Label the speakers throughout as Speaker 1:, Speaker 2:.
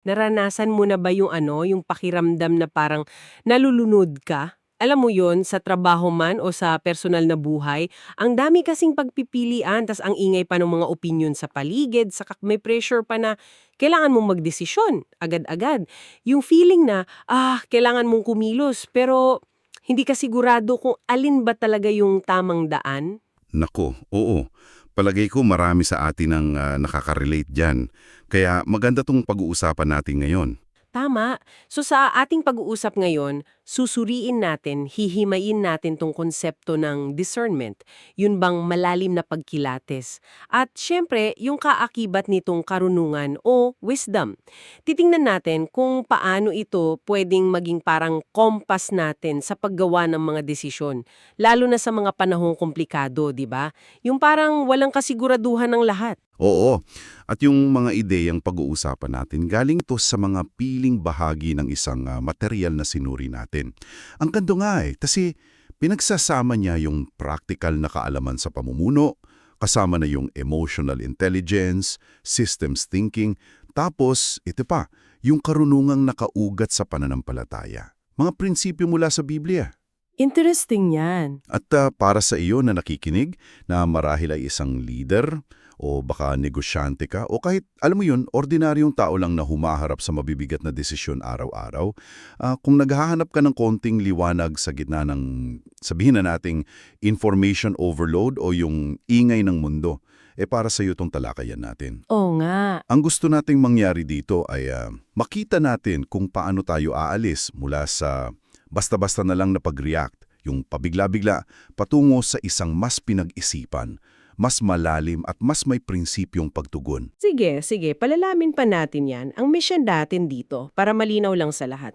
Speaker 1: Naranasan mo na ba yung ano, yung pakiramdam na parang nalulunod ka? Alam mo yon sa trabaho man o sa personal na buhay, ang dami kasing pagpipilian, tas ang ingay pa ng mga opinion sa paligid, saka may pressure pa na kailangan mong magdesisyon agad-agad. Yung feeling na, ah, kailangan mong kumilos, pero hindi ka sigurado kung alin ba talaga yung tamang daan.
Speaker 2: Nako, oo. Palagay ko marami sa atin ang ah, nakaka-relate dyan. Kaya maganda tong pag-uusapan natin ngayon.
Speaker 1: Tama. So sa ating pag-uusap ngayon, susuriin natin, hihimayin natin tong konsepto ng discernment, yun bang malalim na pagkilates. At syempre, yung kaakibat nitong karunungan o wisdom. Titingnan natin kung paano ito pwedeng maging parang kompas natin sa paggawa ng mga desisyon, lalo na sa mga panahong komplikado, di ba? Yung parang walang kasiguraduhan ng lahat.
Speaker 2: Oo. At yung mga ideyang pag-uusapan natin, galing to sa mga piling bahagi ng isang ah, material na sinuri natin. Ang ganda nga eh, kasi pinagsasama niya yung practical na kaalaman sa pamumuno, kasama na yung emotional intelligence, systems thinking, tapos ito pa, yung karunungang nakaugat sa pananampalataya. Mga prinsipyo mula sa Biblia.
Speaker 1: Interesting yan.
Speaker 2: At ah, para sa iyo na nakikinig, na marahil ay isang leader, o baka negosyante ka, o kahit, alam mo yun, ordinaryong tao lang na humaharap sa mabibigat na desisyon araw-araw, ah, kung naghahanap ka ng konting liwanag sa gitna ng, sabihin na nating, information overload o yung ingay ng mundo, eh para sa iyo itong talakayan natin.
Speaker 1: Oo nga.
Speaker 2: Ang gusto nating mangyari dito ay ah, makita natin kung paano tayo aalis mula sa basta-basta na lang na pag-react, yung pabigla-bigla, patungo sa isang mas pinag-isipan, mas malalim at mas may prinsipyong pagtugon.
Speaker 1: Sige, sige, palalamin pa natin yan. Ang mission natin dito, para malinaw lang sa lahat,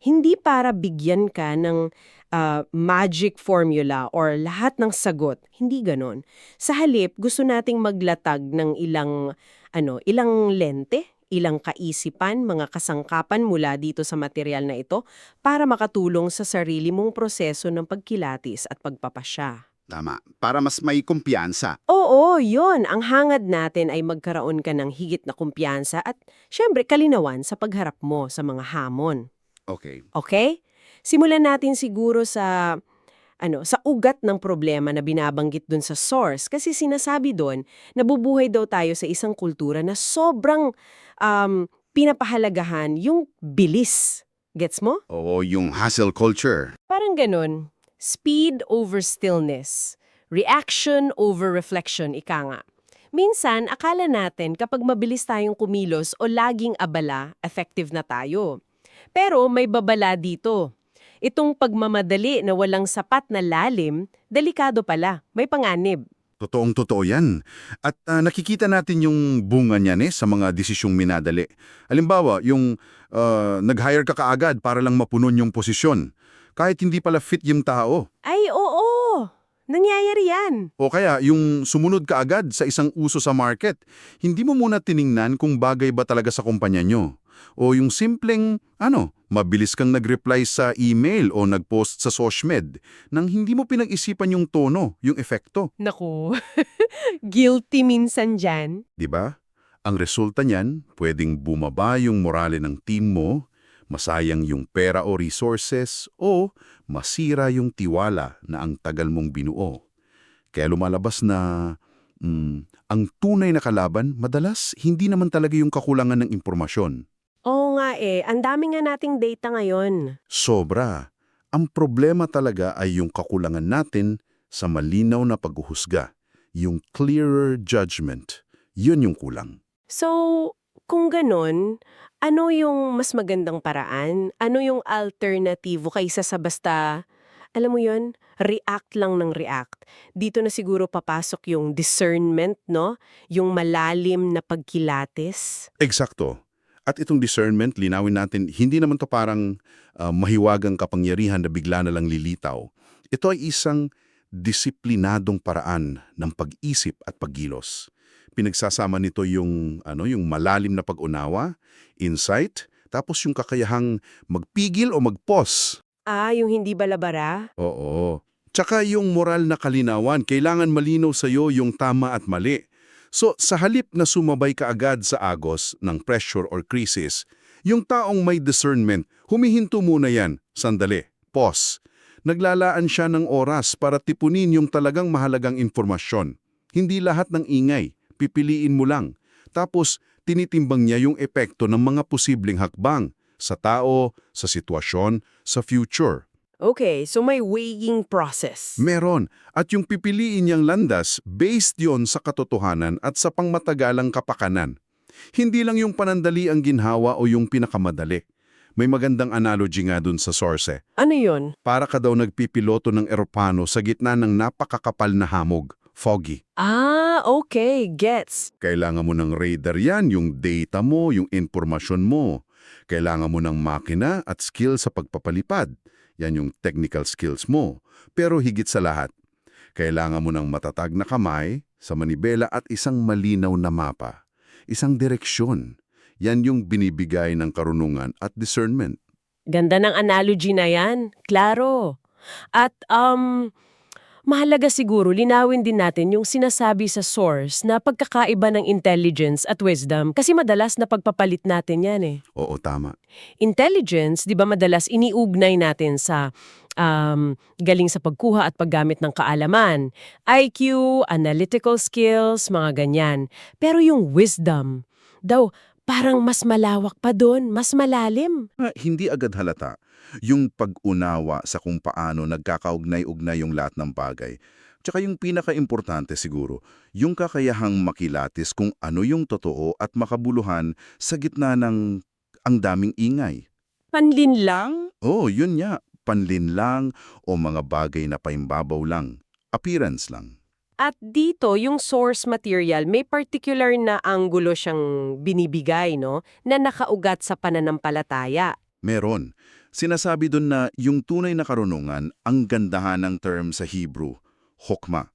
Speaker 1: hindi para bigyan ka ng ah, magic formula or lahat ng sagot. Hindi ganon. Sa halip, gusto nating maglatag ng ilang, ano, ilang lente, ilang kaisipan, mga kasangkapan mula dito sa material na ito para makatulong sa sarili mong proseso ng pagkilatis at pagpapasya.
Speaker 3: Tama. Para mas may kumpiyansa.
Speaker 1: Oo, yon. Ang hangad natin ay magkaroon ka ng higit na kumpiyansa at syempre kalinawan sa pagharap mo sa mga hamon.
Speaker 3: Okay.
Speaker 1: Okay? Simulan natin siguro sa ano, sa ugat ng problema na binabanggit dun sa source kasi sinasabi doon nabubuhay daw tayo sa isang kultura na sobrang um, pinapahalagahan yung bilis. Gets mo?
Speaker 3: Oo, yung hustle culture.
Speaker 1: Parang ganun. Speed over stillness. Reaction over reflection, ika nga. Minsan, akala natin kapag mabilis tayong kumilos o laging abala, effective na tayo. Pero may babala dito. Itong pagmamadali na walang sapat na lalim, delikado pala, may panganib.
Speaker 2: Totoong totoo yan. At ah, nakikita natin yung bunga niyan eh sa mga desisyong minadali. Halimbawa, yung ah, nag-hire ka kaagad para lang mapunon yung posisyon. Kahit hindi pala fit yung tao.
Speaker 1: Ay, oo! Nangyayari yan.
Speaker 2: O kaya yung sumunod ka agad sa isang uso sa market. Hindi mo muna tiningnan kung bagay ba talaga sa kumpanya nyo. O yung simpleng, ano, mabilis kang nag-reply sa email o nag-post sa SOSMED nang hindi mo pinag-isipan yung tono, yung efekto.
Speaker 1: Naku, guilty minsan dyan.
Speaker 2: 'di ba? Ang resulta niyan, pwedeng bumaba yung morale ng team mo, masayang yung pera o resources, o masira yung tiwala na ang tagal mong binuo. Kaya lumalabas na mm, ang tunay na kalaban, madalas hindi naman talaga yung kakulangan ng impormasyon.
Speaker 1: Oo nga eh, ang dami nga nating data ngayon.
Speaker 2: Sobra. Ang problema talaga ay yung kakulangan natin sa malinaw na paghuhusga, yung clearer judgment. Yun yung kulang.
Speaker 1: So, kung ganun, ano yung mas magandang paraan? Ano yung alternatibo kaysa sa basta, alam mo yun, react lang ng react? Dito na siguro papasok yung discernment, no? Yung malalim na pagkilates.
Speaker 2: Eksakto. At itong discernment, linawin natin, hindi naman to parang ah, mahiwagang kapangyarihan na bigla na lang lilitaw. Ito ay isang disiplinadong paraan ng pag-isip at paggilos. Pinagsasama nito yung, ano, yung malalim na pag-unawa, insight, tapos yung kakayahang magpigil o mag-pause.
Speaker 1: Ah, yung hindi balabara?
Speaker 2: Oo. Tsaka yung moral na kalinawan, kailangan malinaw sa'yo yung tama at mali. So, sa halip na sumabay ka agad sa agos ng pressure or crisis, Yung taong may discernment, humihinto muna yan. Sandali. Pause. Naglalaan siya ng oras para tipunin yung talagang mahalagang informasyon. Hindi lahat ng ingay. Pipiliin mo lang. Tapos, tinitimbang niya yung epekto ng mga posibleng hakbang sa tao, sa sitwasyon, sa future.
Speaker 1: Okay, so may weighing process.
Speaker 2: Meron. At yung pipiliin niyang landas, based yon sa katotohanan at sa pangmatagalang kapakanan. Hindi lang yung panandali ang ginhawa o yung pinakamadali. May magandang analogy nga dun sa source.
Speaker 1: Ano yun?
Speaker 2: Para ka daw nagpipiloto ng eroplano sa gitna ng napakakapal na hamog, foggy.
Speaker 1: Ah, okay, gets.
Speaker 2: Kailangan mo ng radar yan, yung data mo, yung informasyon mo. Kailangan mo ng makina at skill sa pagpapalipad. Yan yung technical skills mo. Pero higit sa lahat, kailangan mo ng matatag na kamay sa manibela at isang malinaw na mapa. Isang direksyon. Yan yung binibigay ng karunungan at discernment.
Speaker 1: Ganda ng analogy na yan. Klaro. At, um, mahalaga siguro linawin din natin yung sinasabi sa source na pagkakaiba ng intelligence at wisdom kasi madalas na pagpapalit natin yan eh.
Speaker 2: Oo, tama.
Speaker 1: Intelligence, di ba madalas iniugnay natin sa um, galing sa pagkuha at paggamit ng kaalaman, IQ, analytical skills, mga ganyan. Pero yung wisdom, daw parang mas malawak pa doon, mas malalim.
Speaker 2: Ah, hindi agad halata yung pag-unawa sa kung paano nagkakaugnay-ugnay yung lahat ng bagay. Tsaka yung pinaka-importante siguro, yung kakayahang makilatis kung ano yung totoo at makabuluhan sa gitna ng ang daming ingay.
Speaker 1: Panlin lang?
Speaker 2: Oh, yun nga, panlin lang o mga bagay na paimbabaw lang. Appearance lang.
Speaker 1: At dito, yung source material, may particular na anggulo siyang binibigay, no? Na nakaugat sa pananampalataya.
Speaker 2: Meron. Sinasabi doon na yung tunay na karunungan ang gandahan ng term sa Hebrew, hokma.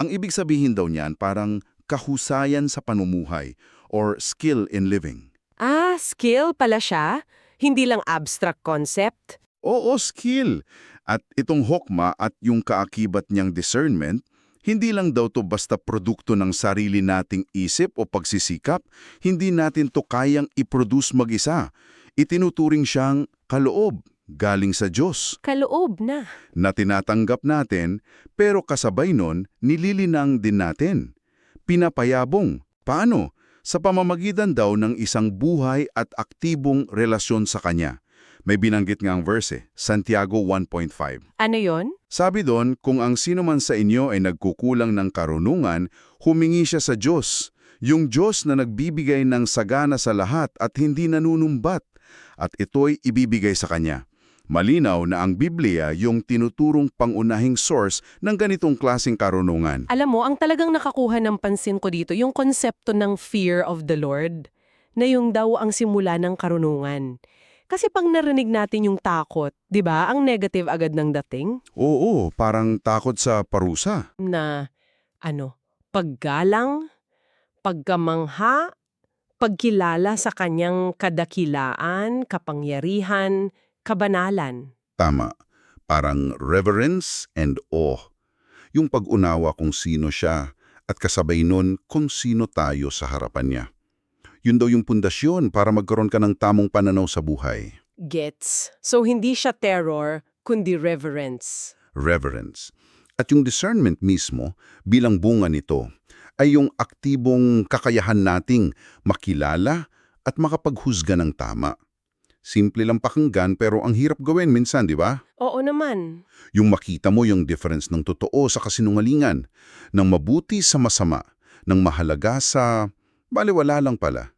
Speaker 2: Ang ibig sabihin daw niyan parang kahusayan sa panumuhay or skill in living.
Speaker 1: Ah, skill pala siya? Hindi lang abstract concept?
Speaker 2: Oo, skill. At itong hokma at yung kaakibat niyang discernment, hindi lang daw to basta produkto ng sarili nating isip o pagsisikap, hindi natin to kayang i-produce mag-isa. Itinuturing siyang kaloob, galing sa Diyos,
Speaker 1: Kaloob na.
Speaker 2: na tinatanggap natin, pero kasabay nun, nililinang din natin. Pinapayabong. Paano? Sa pamamagitan daw ng isang buhay at aktibong relasyon sa Kanya. May binanggit ngang verse, eh, Santiago 1.5.
Speaker 1: Ano yon?
Speaker 2: Sabi doon, kung ang sino man sa inyo ay nagkukulang ng karunungan, humingi siya sa Diyos. Yung Diyos na nagbibigay ng sagana sa lahat at hindi nanunumbat, at ito'y ibibigay sa Kanya. Malinaw na ang Biblia yung tinuturong pangunahing source ng ganitong klasing karunungan.
Speaker 1: Alam mo, ang talagang nakakuha ng pansin ko dito, yung konsepto ng fear of the Lord, na yung daw ang simula ng karunungan. Kasi pang narinig natin yung takot, di ba? Ang negative agad ng dating
Speaker 2: Oo, parang takot sa parusa.
Speaker 1: na, ano, paggalang, pagkamangha, pagkilala sa kanyang kadakilaan, kapangyarihan, kabanalan.
Speaker 2: Tama. Parang reverence and awe. Yung pag-unawa kung sino siya at kasabay nun kung sino tayo sa harapan niya. Yun daw yung pundasyon para magkaroon ka ng tamang pananaw sa buhay.
Speaker 1: Gets. So hindi siya terror, kundi reverence.
Speaker 2: Reverence. At yung discernment mismo, bilang bunga nito, ay yung aktibong kakayahan nating makilala at makapaghusga ng tama. Simple lang pakinggan pero ang hirap gawin minsan, di ba?
Speaker 1: Oo naman.
Speaker 2: Yung makita mo yung difference ng totoo sa kasinungalingan, ng mabuti sa masama, ng mahalaga sa baliwala lang pala.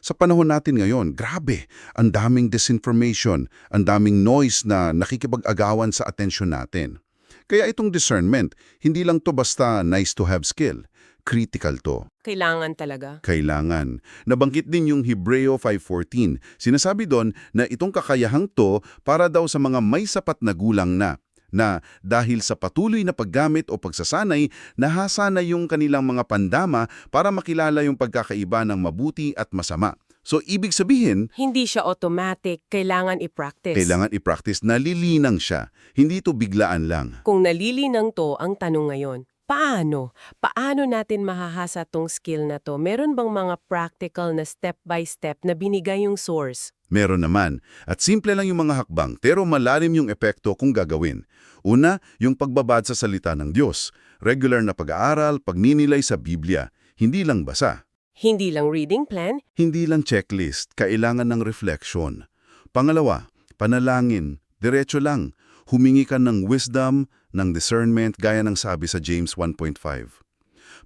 Speaker 2: Sa panahon natin ngayon, grabe, ang daming disinformation, ang daming noise na nakikipag-agawan sa atensyon natin. Kaya itong discernment, hindi lang to basta nice to have skill. Critical to.
Speaker 1: Kailangan talaga.
Speaker 2: Kailangan. Nabanggit din yung Hebreo 5.14. Sinasabi doon na itong kakayahang to para daw sa mga may sapat na gulang na na dahil sa patuloy na paggamit o pagsasanay, nahasa na yung kanilang mga pandama para makilala yung pagkakaiba ng mabuti at masama. So, ibig sabihin,
Speaker 1: Hindi siya automatic. Kailangan i-practice.
Speaker 2: kailangan i-practice na lilinang siya. Hindi ito biglaan lang.
Speaker 1: Kung nalilinang to, ang tanong ngayon, Paano? Paano natin mahahasa tong skill na to? Meron bang mga practical na step-by-step na binigay yung source?
Speaker 2: Meron naman. At simple lang yung mga hakbang, pero malalim yung epekto kung gagawin. Una, yung pagbabad sa salita ng Diyos. Regular na pag-aaral, pagninilay sa Biblia. Hindi lang basa.
Speaker 1: Hindi lang reading plan,
Speaker 2: Hindi lang checklist, kailangan ng reflection. Pangalawa, panalangin, diretso lang. Humingi ka ng wisdom, ng discernment gaya ng sabi sa James 1.5.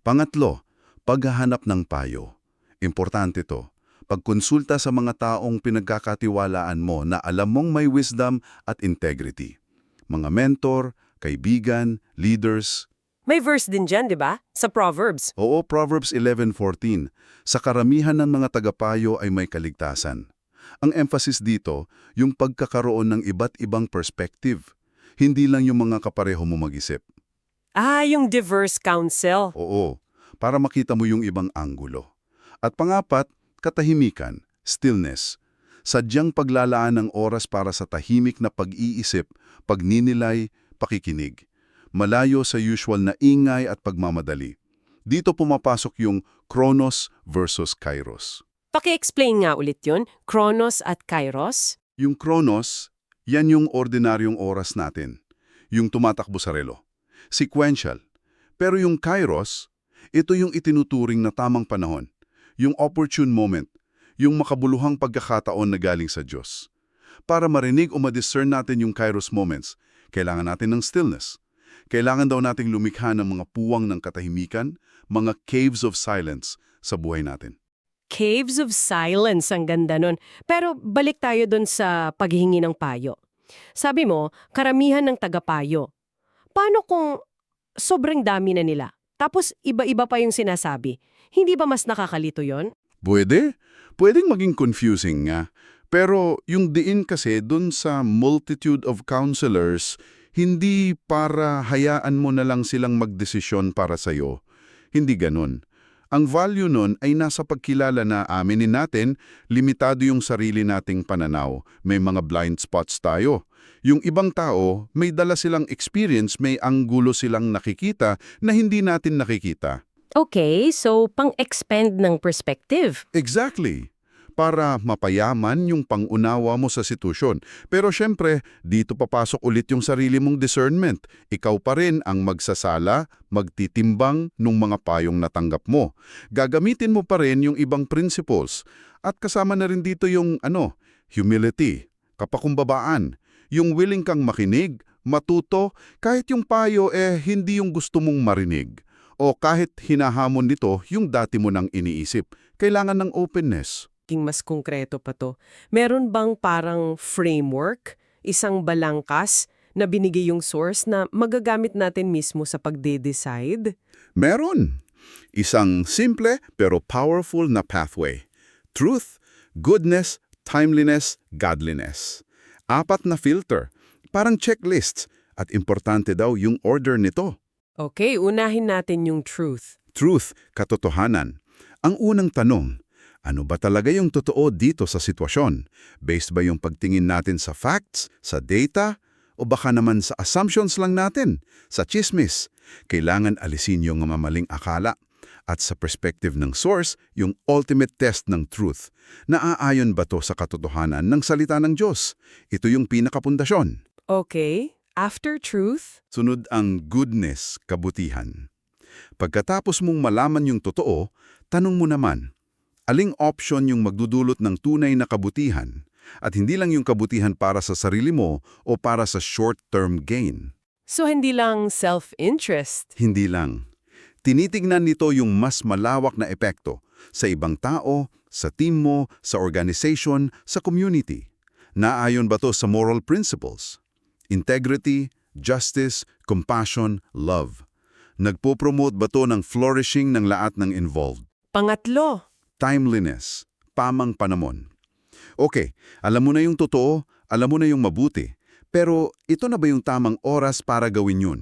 Speaker 2: Pangatlo, paghahanap ng payo. Importante to. Pagkonsulta sa mga taong pinagkakatiwalaan mo na alam mong may wisdom at integrity. Mga mentor, kaibigan, leaders,
Speaker 1: May verse din dyan, di ba? Sa Proverbs.
Speaker 2: Oo, Proverbs 11.14, sa karamihan ng mga tagapayo ay may kaligtasan. Ang emphasis dito, yung pagkakaroon ng iba't ibang perspective. Hindi lang yung mga kapareho mo mag-isip.
Speaker 1: Ah, yung diverse counsel.
Speaker 2: Oo, para makita mo yung ibang anggulo. At pangapat, katahimikan, stillness. Sadyang paglalaan ng oras para sa tahimik na pag-iisip, pagninilay, pakikinig. Malayo sa usual na ingay at pagmamadali. Dito pumapasok yung Chronos versus Kairos.
Speaker 1: Paki-explain nga ulit yun, Chronos at Kairos.
Speaker 2: Yung Chronos, yan yung ordinaryong oras natin. Yung tumatakbo sa relo. Sequential. Pero yung Kairos, ito yung itinuturing na tamang panahon. Yung opportune moment. Yung makabuluhang pagkakataon na galing sa Diyos. Para marinig o ma-discern natin yung Kairos moments, kailangan natin ng stillness. Kailangan daw nating lumikha ng mga puwang ng katahimikan, mga caves of silence sa buhay natin.
Speaker 1: Caves of Silence, ang ganda nun. Pero balik tayo dun sa paghihingi ng payo. Sabi mo, karamihan ng tagapayo. Paano kung sobrang dami na nila? Tapos iba-iba pa yung sinasabi. Hindi ba mas nakakalito yon?
Speaker 2: Pwede. Pwedeng maging confusing nga. Pero yung diin kasi dun sa multitude of counselors, hindi para hayaan mo na lang silang magdesisyon para sa'yo. Hindi ganun. Ang value nun ay nasa pagkilala na aminin natin, limitado yung sarili nating pananaw. May mga blind spots tayo. Yung ibang tao, may dala silang experience, may anggulo silang nakikita na hindi natin nakikita.
Speaker 1: Okay, so pang-expand ng perspective.
Speaker 2: Exactly. Para mapayaman yung pangunawa mo sa sitwasyon. Pero syempre, dito papasok ulit yung sarili mong discernment. Ikaw pa rin ang magsasala, magtitimbang nung mga payong natanggap mo. Gagamitin mo pa rin yung ibang principles. At kasama na rin dito yung ano, humility, kapakumbabaan, yung willing kang makinig, matuto, kahit yung payo eh hindi yung gusto mong marinig. O kahit hinahamon nito yung dati mo nang iniisip. Kailangan ng openness.
Speaker 1: King mas konkreto pa to. Meron bang parang framework, isang balangkas na binigay yung source na magagamit natin mismo sa pagde-decide?
Speaker 2: Meron. Isang simple pero powerful na pathway. Truth, goodness, timeliness, godliness. Apat na filter. Parang checklist. At importante daw yung order nito.
Speaker 1: Okay, unahin natin yung truth.
Speaker 2: Truth, katotohanan. Ang unang tanong, ano ba talaga yung totoo dito sa sitwasyon? Based ba yung pagtingin natin sa facts, sa data, o baka naman sa assumptions lang natin, sa chismis? Kailangan alisin yung mamaling akala. At sa perspective ng source, yung ultimate test ng truth. Naaayon ba to sa katotohanan ng salita ng Diyos? Ito yung pinakapundasyon.
Speaker 1: Okay, after truth,
Speaker 2: Sunod ang goodness, kabutihan. Pagkatapos mong malaman yung totoo, tanong mo naman, aling option yung magdudulot ng tunay na kabutihan at hindi lang yung kabutihan para sa sarili mo o para sa short-term gain.
Speaker 1: so hindi lang self-interest.
Speaker 2: Hindi lang. Tinitignan nito yung mas malawak na epekto sa ibang tao, sa team mo, sa organization, sa community. Naayon ba to sa moral principles? Integrity, justice, compassion, love. Nagpo-promote ba to ng flourishing ng lahat ng involved?
Speaker 1: Pangatlo,
Speaker 2: Timeliness, pamang panamon. Okay, alam mo na yung totoo, alam mo na yung mabuti. Pero ito na ba yung tamang oras para gawin yun?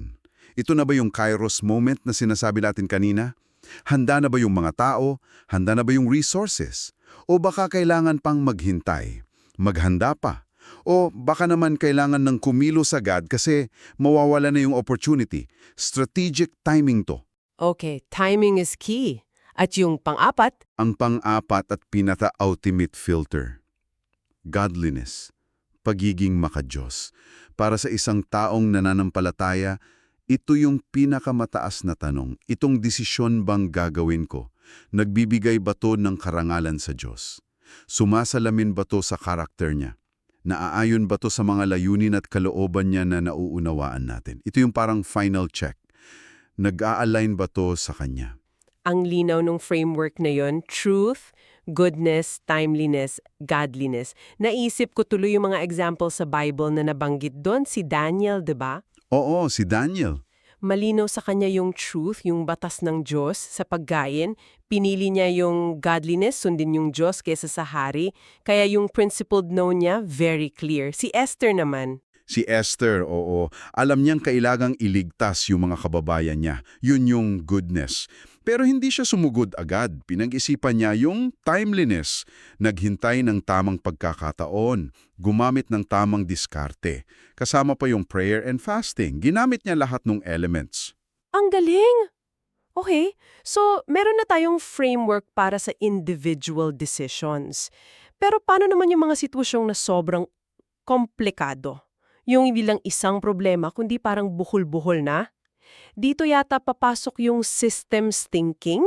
Speaker 2: Ito na ba yung kairos moment na sinasabi natin kanina? Handa na ba yung mga tao? Handa na ba yung resources? O baka kailangan pang maghintay? Maghanda pa? O baka naman kailangan ng kumilos agad kasi mawawala na yung opportunity. Strategic timing to.
Speaker 1: Okay, timing is key. At yung pang-apat,
Speaker 2: Ang pang-apat at pinaka-ultimate filter. Godliness. Pagiging makajos. Para sa isang taong nananampalataya, ito yung pinakamataas na tanong. Itong desisyon bang gagawin ko? Nagbibigay ba to ng karangalan sa Diyos? Sumasalamin ba to sa karakter niya? Naaayon ba to sa mga layunin at kalooban niya na nauunawaan natin? Ito yung parang final check. Nag-a-align ba to sa Kanya?
Speaker 1: Ang linaw ng framework na yon, truth, goodness, timeliness, godliness. Naisip ko tuloy yung mga example sa Bible na nabanggit doon, si Daniel, 'di ba?
Speaker 2: Oo, si Daniel.
Speaker 1: Malinaw sa kanya yung truth, yung batas ng Diyos sa paggayin. Pinili niya yung godliness, sundin yung Diyos kesa sa hari. Kaya yung principled no niya, very clear. Si Esther naman,
Speaker 2: Si Esther, oo. Alam niyang kailangang iligtas yung mga kababayan niya. Yun yung goodness. Pero hindi siya sumugod agad. Pinag-isipan niya yung timeliness. Naghintay ng tamang pagkakataon. Gumamit ng tamang diskarte. Kasama pa yung prayer and fasting. Ginamit niya lahat ng elements.
Speaker 1: ang galing! Okay, so meron na tayong framework para sa individual decisions. Pero paano naman yung mga sitwasyong na sobrang komplikado? Yung hindi lang isang problema, kundi parang buhol-buhol na? Dito yata papasok yung systems thinking?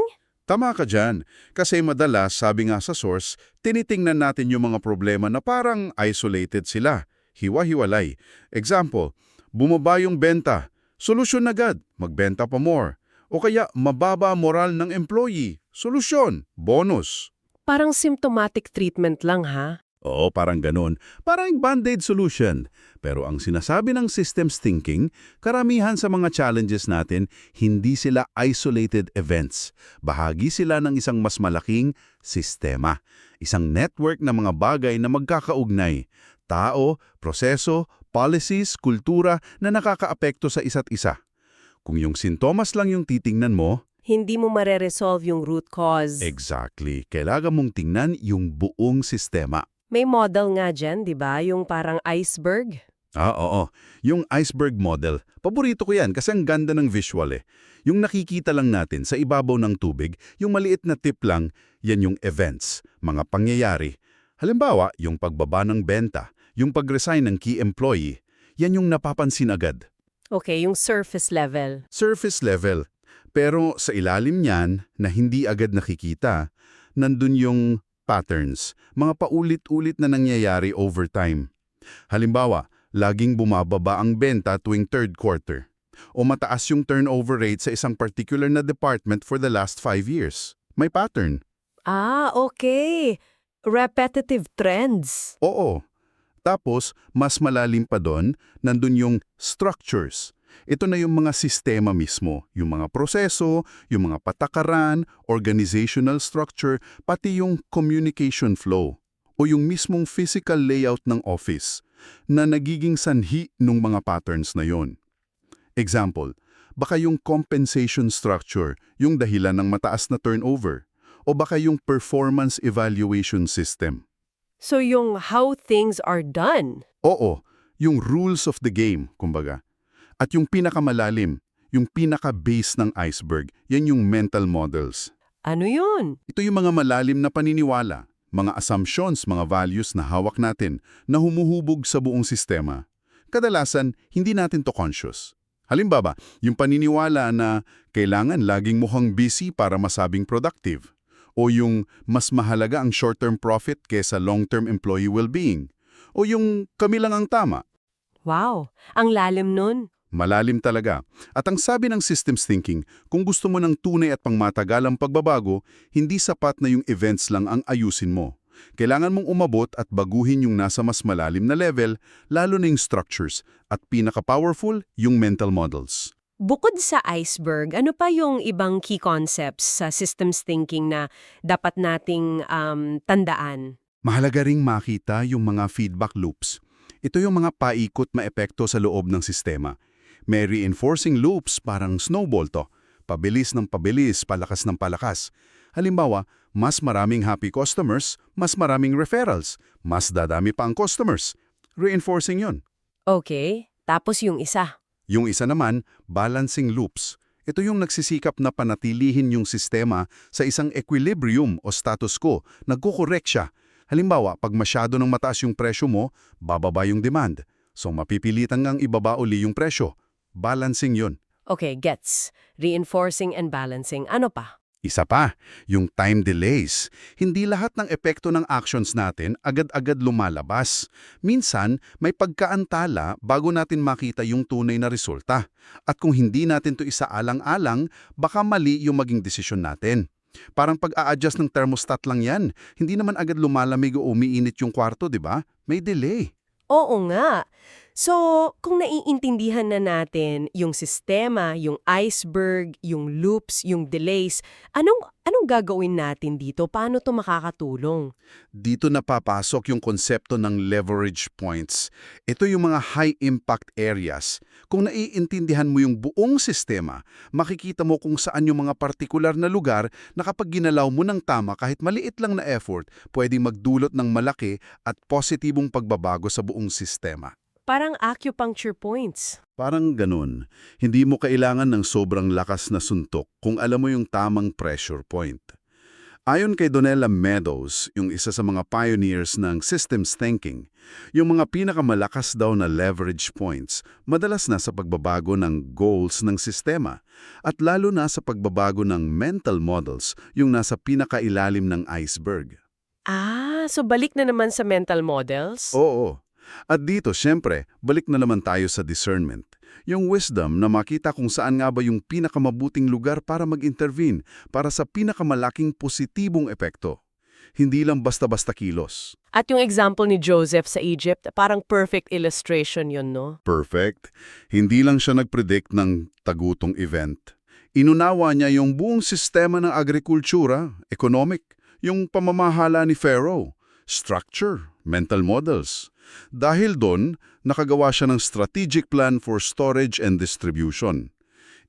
Speaker 2: Tama ka dyan. Kasi madalas, sabi nga sa source, tinitingnan natin yung mga problema na parang isolated sila. Hiwa-hiwalay. Example, bumaba yung benta. Solusyon agad, magbenta pa more. O kaya mababa moral ng employee. Solusyon, bonus.
Speaker 1: Parang symptomatic treatment lang ha?
Speaker 2: Oo, parang ganun. Parang band-aid solution. Pero ang sinasabi ng systems thinking, karamihan sa mga challenges natin, hindi sila isolated events. Bahagi sila ng isang mas malaking sistema. Isang network ng mga bagay na magkakaugnay. Tao, proseso, policies, kultura na nakakaapekto sa isa't isa. Kung yung sintomas lang yung titingnan mo,
Speaker 1: Hindi mo mareresolve yung root cause.
Speaker 2: exactly, kailangan mong tingnan yung buong sistema.
Speaker 1: May model nga dyan, di ba? Yung parang iceberg.
Speaker 2: Ah, oo. Yung iceberg model, paborito ko yan kasi ang ganda ng visual eh. Yung nakikita lang natin sa ibabaw ng tubig, yung maliit na tip lang, yan yung events, mga pangyayari. Halimbawa, yung pagbaba ng benta, yung pag-resign ng key employee, yan yung napapansin agad.
Speaker 1: Okay, yung surface level.
Speaker 2: Surface level. Pero sa ilalim niyan, na hindi agad nakikita, nandun yung patterns, mga paulit-ulit na nangyayari over time. Halimbawa, laging bumababa ang benta tuwing third quarter. O mataas yung turnover rate sa isang particular na department for the last five years. May pattern.
Speaker 1: Ah, okay. Repetitive trends.
Speaker 2: Oo. Tapos, mas malalim pa doon, nandun yung structures. Ito na yung mga sistema mismo, yung mga proseso, yung mga patakaran, organizational structure, pati yung communication flow o yung mismong physical layout ng office na nagiging sanhi ng mga patterns na yon. Example, baka yung compensation structure, yung dahilan ng mataas na turnover, o baka yung performance evaluation system.
Speaker 1: So yung how things are done.
Speaker 2: Oo, yung rules of the game, kumbaga. At yung pinakamalalim, yung pinaka-base ng iceberg, yan yung mental models.
Speaker 1: Ano yun?
Speaker 2: Ito yung mga malalim na paniniwala, mga assumptions, mga values na hawak natin na humuhubog sa buong sistema. Kadalasan, hindi natin to conscious. Halimbawa, yung paniniwala na kailangan laging mukhang busy para masabing productive. O yung mas mahalaga ang short-term profit kesa long-term employee well-being. O yung kami lang ang tama.
Speaker 1: Wow, ang lalim nun.
Speaker 2: Malalim talaga. At ang sabi ng systems thinking, kung gusto mo ng tunay at pangmatagalang pagbabago, hindi sapat na yung events lang ang ayusin mo. Kailangan mong umabot at baguhin yung nasa mas malalim na level, lalo na yung structures, at pinaka-powerful, yung mental models.
Speaker 1: Bukod sa iceberg, ano pa yung ibang key concepts sa systems thinking na dapat nating um, tandaan?
Speaker 2: Mahalaga ring makita yung mga feedback loops. Ito yung mga paikot maepekto sa loob ng sistema. May reinforcing loops parang snowball to. Pabilis ng pabilis, palakas ng palakas. Halimbawa, mas maraming happy customers, mas maraming referrals, mas dadami pa ang customers. reinforcing yon.
Speaker 1: Okay, tapos yung isa.
Speaker 2: Yung isa naman, balancing loops. Ito yung nagsisikap na panatilihin yung sistema sa isang equilibrium o status quo. Nagkukorek siya. Halimbawa, pag masyado ng mataas yung presyo mo, bababa yung demand. So mapipilitan ngang ibaba uli yung presyo. Balancing yun.
Speaker 1: Okay, gets. Reinforcing and balancing. Ano pa?
Speaker 2: Isa pa, yung time delays. Hindi lahat ng epekto ng actions natin agad-agad lumalabas. Minsan, may pagkaantala bago natin makita yung tunay na resulta. At kung hindi natin to isaalang-alang, baka mali yung maging desisyon natin. Parang pag-a-adjust ng thermostat lang yan. Hindi naman agad lumalamig o umiinit yung kwarto, di ba? May delay.
Speaker 1: Oo nga. So, kung naiintindihan na natin yung sistema, yung iceberg, yung loops, yung delays, anong anong gagawin natin dito? Paano to makakatulong?
Speaker 2: Dito napapasok yung konsepto ng leverage points. Ito yung mga high-impact areas. Kung naiintindihan mo yung buong sistema, makikita mo kung saan yung mga partikular na lugar na kapag ginalaw mo ng tama kahit maliit lang na effort, pwedeng magdulot ng malaki at positibong pagbabago sa buong sistema.
Speaker 1: Parang acupuncture points.
Speaker 2: Parang ganun. Hindi mo kailangan ng sobrang lakas na suntok kung alam mo yung tamang pressure point. Ayon kay Donella Meadows, yung isa sa mga pioneers ng systems thinking, yung mga pinakamalakas daw na leverage points madalas na sa pagbabago ng goals ng sistema at lalo na sa pagbabago ng mental models yung nasa pinakailalim ng iceberg.
Speaker 1: Ah, so balik na naman sa mental models?
Speaker 2: Oo. At dito, syempre, balik na naman tayo sa discernment. Yung wisdom na makita kung saan nga ba yung pinakamabuting lugar para mag-intervene para sa pinakamalaking positibong epekto. Hindi lang basta-basta kilos.
Speaker 1: At yung example ni Joseph sa Egypt, parang perfect illustration yun, no?
Speaker 2: Perfect. Hindi lang siya nag-predict ng tagutong event. Inunawa niya yung buong sistema ng agrikultura, economic, yung pamamahala ni Pharaoh, structure, mental models. Dahil doon, nakagawa siya ng strategic plan for storage and distribution.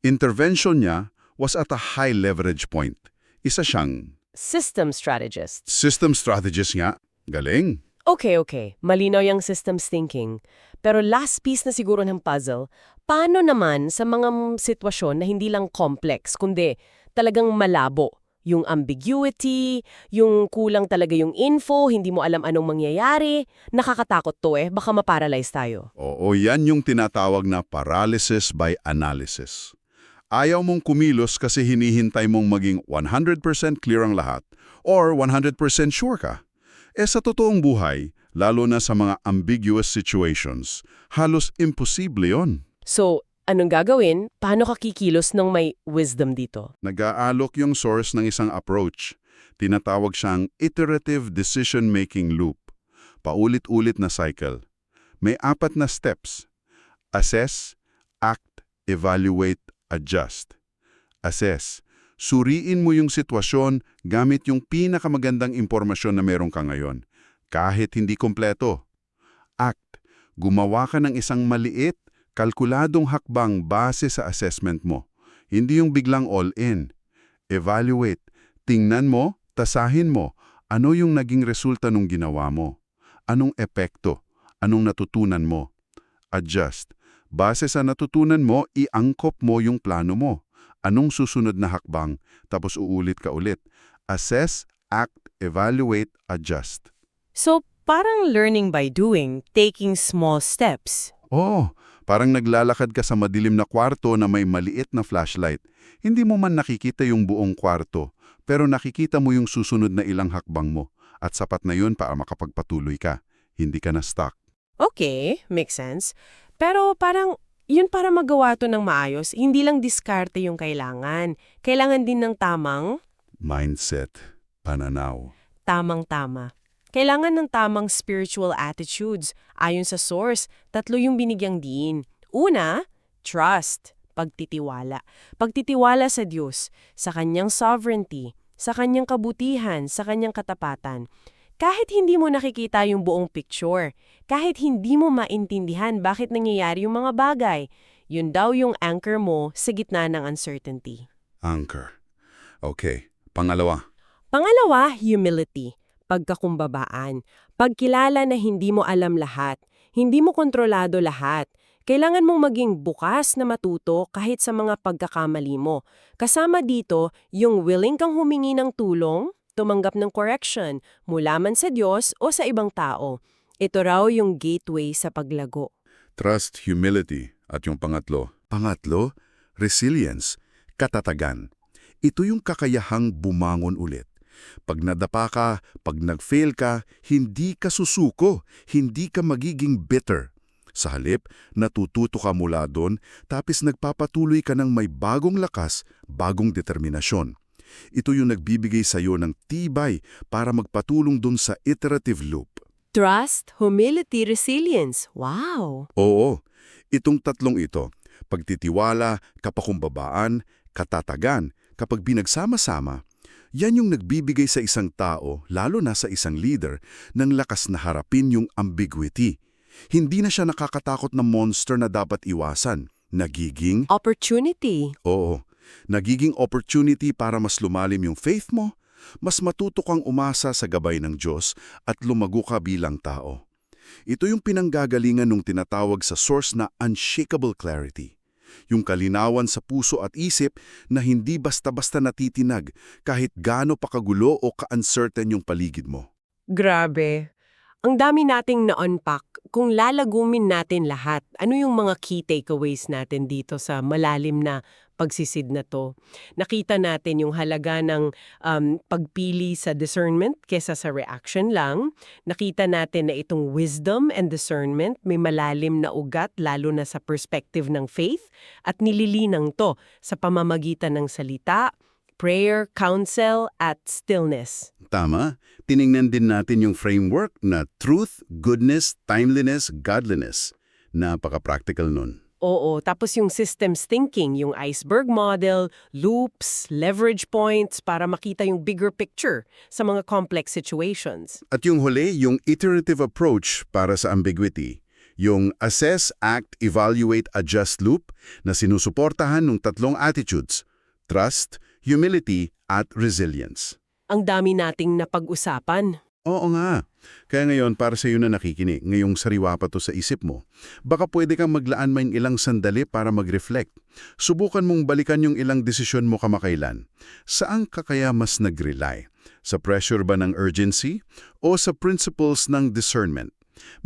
Speaker 2: Intervention niya was at a high leverage point. Isa siyang
Speaker 1: System strategist.
Speaker 2: system strategist nga. Galing.
Speaker 1: Okay, okay. Malinaw yung systems thinking. Pero last piece na siguro ng puzzle, paano naman sa mga sitwasyon na hindi lang complex, kundi talagang malabo? Yung ambiguity, yung kulang talaga yung info, hindi mo alam anong mangyayari. Nakakatakot to eh, baka maparalyze tayo.
Speaker 2: Oo, yan yung tinatawag na paralysis by analysis. Ayaw mong kumilos kasi hinihintay mong maging 100% clear ang lahat or 100% sure ka. Eh sa totoong buhay, lalo na sa mga ambiguous situations, halos imposible yon.
Speaker 1: So, anong gagawin? Paano ka kikilos ng may wisdom dito?
Speaker 2: Nag-aalok yung source ng isang approach. Tinatawag siyang iterative decision-making loop. Paulit-ulit na cycle. May apat na steps. Assess, act, evaluate, adjust. Assess. Suriin mo yung sitwasyon gamit yung pinakamagandang impormasyon na meron ka ngayon, kahit hindi kompleto. Act. Gumawa ka ng isang maliit, kalkuladong hakbang base sa assessment mo. Hindi yung biglang all-in. Evaluate. Tingnan mo, tasahin mo, ano yung naging resulta nung ginawa mo. Anong epekto? Anong natutunan mo? Adjust. Base sa natutunan mo, iangkop mo yung plano mo. Anong susunod na hakbang? Tapos uulit ka ulit. Assess, act, evaluate, adjust.
Speaker 1: So, parang learning by doing, taking small steps.
Speaker 2: Oh, parang naglalakad ka sa madilim na kwarto na may maliit na flashlight. Hindi mo man nakikita yung buong kwarto, pero nakikita mo yung susunod na ilang hakbang mo. At sapat na yun para makapagpatuloy ka. Hindi ka na stuck.
Speaker 1: Okay, makes sense. Pero parang yun para magawa to ng maayos, hindi lang diskarte yung kailangan. Kailangan din ng tamang,
Speaker 2: Mindset, pananaw.
Speaker 1: tamang-tama. Kailangan ng tamang spiritual attitudes. Ayon sa source, tatlo yung binigyang diin. Una, trust, pagtitiwala. Pagtitiwala sa Diyos, sa kanyang sovereignty, sa kanyang kabutihan, sa kanyang katapatan. Kahit hindi mo nakikita yung buong picture, kahit hindi mo maintindihan bakit nangyayari yung mga bagay, yun daw yung anchor mo sa gitna ng uncertainty.
Speaker 2: Anchor. Okay, pangalawa.
Speaker 1: Pangalawa, humility, pagkakumbabaan. Pagkilala na hindi mo alam lahat, Hindi mo kontrolado lahat. Kailangan mong maging bukas na matuto kahit sa mga pagkakamali mo. Kasama dito, yung willing kang humingi ng tulong, tumanggap ng correction, mula man sa Diyos o sa ibang tao. Ito raw yung gateway sa paglago.
Speaker 2: Trust, humility. At yung pangatlo? Pangatlo, resilience, katatagan. Ito yung kakayahang bumangon ulit. Pag nadapa ka, pag nag-fail ka, hindi ka susuko, hindi ka magiging bitter. Sa halip, natututo ka mula doon, tapos nagpapatuloy ka ng may bagong lakas, bagong determinasyon. Ito yung nagbibigay sa iyo ng tibay para magpatulong doon sa iterative loop.
Speaker 1: Trust, humility, resilience. Wow!
Speaker 2: Oo, itong tatlong ito, pagtitiwala, kapakumbabaan, katatagan, kapag binagsama-sama, yan yung nagbibigay sa isang tao, lalo na sa isang leader, ng lakas na harapin yung ambiguity. Hindi na siya nakakatakot na monster na dapat iwasan. Nagiging,
Speaker 1: Opportunity.
Speaker 2: oo, nagiging opportunity para mas lumalim yung faith mo, mas matuto kang umasa sa gabay ng Diyos at lumago ka bilang tao. Ito yung pinanggagalingan nung tinatawag sa source na unshakable clarity. Yung kalinawan sa puso at isip na hindi basta-basta natitinag kahit gaano pa kagulo o ka-uncertain yung paligid mo.
Speaker 1: Grabe. Ang dami nating na-unpack. Kung lalagumin natin lahat, ano yung mga key takeaways natin dito sa malalim na pagsisid na to? Nakita natin yung halaga ng um, pagpili sa discernment kesa sa reaction lang. Nakita natin na itong wisdom and discernment may malalim na ugat lalo na sa perspective ng faith at nililinang to sa pamamagitan ng salita, prayer, counsel at stillness.
Speaker 2: Tama, tiningnan din natin yung framework na truth, goodness, timeliness, godliness. Napaka-practical nun.
Speaker 1: Oo, tapos yung systems thinking, yung iceberg model, loops, leverage points para makita yung bigger picture sa mga complex situations.
Speaker 2: At yung huli, yung iterative approach para sa ambiguity. Yung assess, act, evaluate, adjust loop na sinusuportahan ng tatlong attitudes, trust, humility, at resilience.
Speaker 1: Ang dami nating napag-usapan.
Speaker 2: Oo nga. Kaya ngayon, para sa iyo na nakikinig, ngayong sariwa pa to sa isip mo, baka pwede kang maglaan man ilang sandali para mag-reflect. Subukan mong balikan yung ilang desisyon mo kamakailan. Saan ka kaya mas nag-rely? Sa pressure ba ng urgency? O sa principles ng discernment?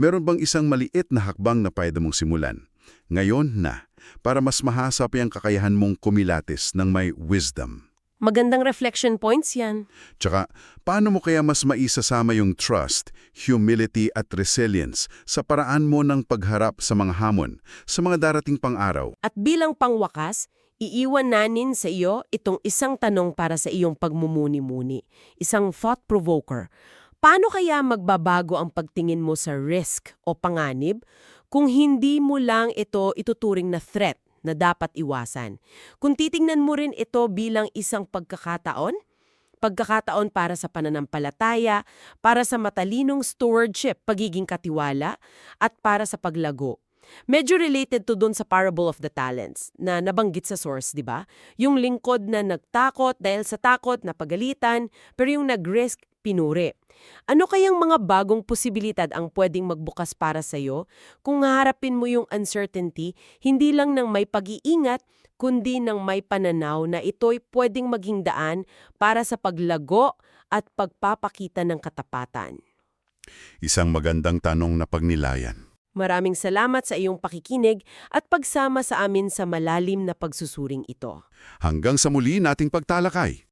Speaker 2: Meron bang isang maliit na hakbang na pwede mong simulan? Ngayon na, para mas mahasap yung kakayahan mong kumilatis ng may wisdom.
Speaker 1: Magandang reflection points yan.
Speaker 2: Tsaka, paano mo kaya mas maisasama yung trust, humility at resilience sa paraan mo ng pagharap sa mga hamon, sa mga darating pang-araw?
Speaker 1: At bilang pangwakas, iiwan nanin sa iyo itong isang tanong para sa iyong pagmumuni-muni. Isang thought-provoker. Paano kaya magbabago ang pagtingin mo sa risk o panganib kung hindi mo lang ito ituturing na threat na dapat iwasan? Kung titingnan mo rin ito bilang isang pagkakataon, pagkakataon para sa pananampalataya, para sa matalinong stewardship, pagiging katiwala, at para sa paglago. Medyo related to dun sa parable of the talents na nabanggit sa source, di ba? Yung lingkod na nagtakot dahil sa takot na pagalitan, pero yung nag-risk, pinuri. Ano kayang mga bagong posibilidad ang pwedeng magbukas para sa'yo kung haharapin mo yung uncertainty, hindi lang ng may pag-iingat, kundi ng may pananaw na ito'y pwedeng maging daan para sa paglago at pagpapakita ng katapatan.
Speaker 2: Isang magandang tanong na pagnilayan.
Speaker 1: Maraming salamat sa iyong pakikinig at pagsama sa amin sa malalim na pagsusuring ito.
Speaker 2: Hanggang sa muli nating pagtalakay.